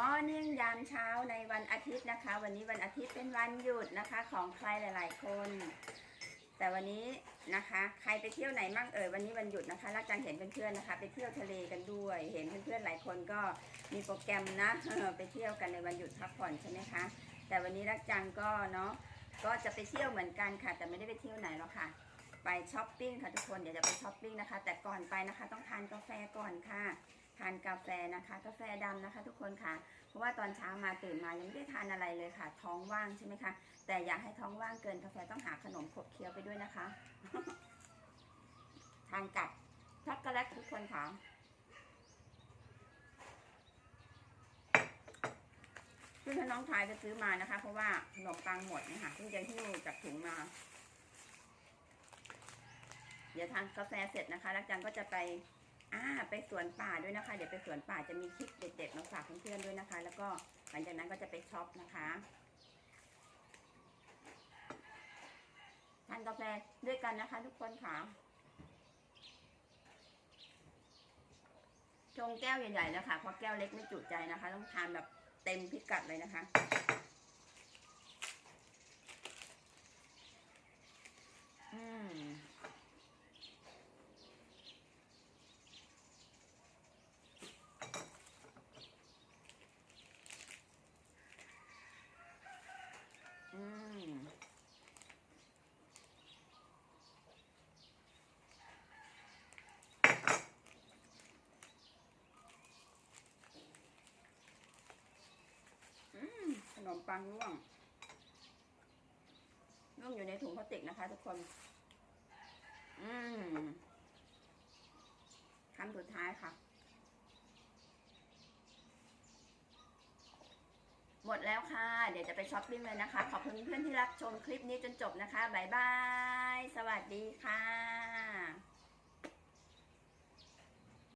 Morning ยามเช้าในวันอาทิตย์นะคะ วันนี้วันอาทิตย์เป็นวันหยุดนะคะ ของใครหลาย ๆ คน แต่วันนี้นะคะ ใครไปเที่ยวไหนมั่งเอ่ยวันนี้วันหยุดนะคะรักจังเห็นเพื่อนๆนะคะ ไปเที่ยวทะเลกันด้วย เห็นเพื่อนๆหลายคนก็มีโปรแกรมนะไปเที่ยวกันในวันหยุดพักผ่อนใช่ไหมคะ แต่วันนี้รักจังก็เนาะก็จะไปเที่ยวเหมือนกันค่ะ แต่ไม่ได้ไปเที่ยวไหนหรอกค่ะไปช้อปปิ้งค่ะทุกคนเดี๋ยวจะไปช้อปปิ้งนะคะ แต่ก่อนไปนะคะ ต้องทานกาแฟก่อนค่ะานกาแฟนะคะ กาแฟดำนะคะ ทุกคนค่ะ เพราะว่าตอนเช้ามาตื่นมายังไม่ได้ทานอะไรเลยค่ะ ท้องว่างใช่ไหมคะ แต่อย่าให้ท้องว่างเกินกาแฟต้องหาขนมขบเคี้ยวไปด้วยนะคะ ทานกับช็อกโกแลตทุกคนค่ะซึ่งถ้าน้องชายจะซื้อมานะคะ เพราะว่าขนมปังหมดเนี่ยค่ะเพิ่งจะหิ้วจากถุงมา เดี๋ยวทานกาแฟเสร็จนะคะ แล้วจังก็จะไป อ่าไปสวนป่าด้วยนะคะ เดี๋ยวไปสวนป่าจะมีคลิปเด็ดๆมาฝากเพื่อนๆด้วยนะคะ แล้วก็หลังจากนั้นก็จะไปช็อปนะคะทานกาแฟด้วยกันนะคะ ทุกคนค่ะชงแก้วใหญ่ๆนะคะเพราะแก้วเล็กไม่จุใจนะคะ ต้องทานแบบเต็มพิกัดเลยนะคะ อืม อืม อื มขนมปังร่วงร่วงอยู่ในถุงพลาสติกนะคะ ทุกคน อืมคำสุดท้ายค่ะ หมดแล้วค่ะ เดี๋ยวจะไปช้อปปิ้งเลยนะคะ ขอบคุณเพื่อนที่รับชมคลิปนี้จนจบนะคะ บ๊ายบาย สวัสดีค่ะ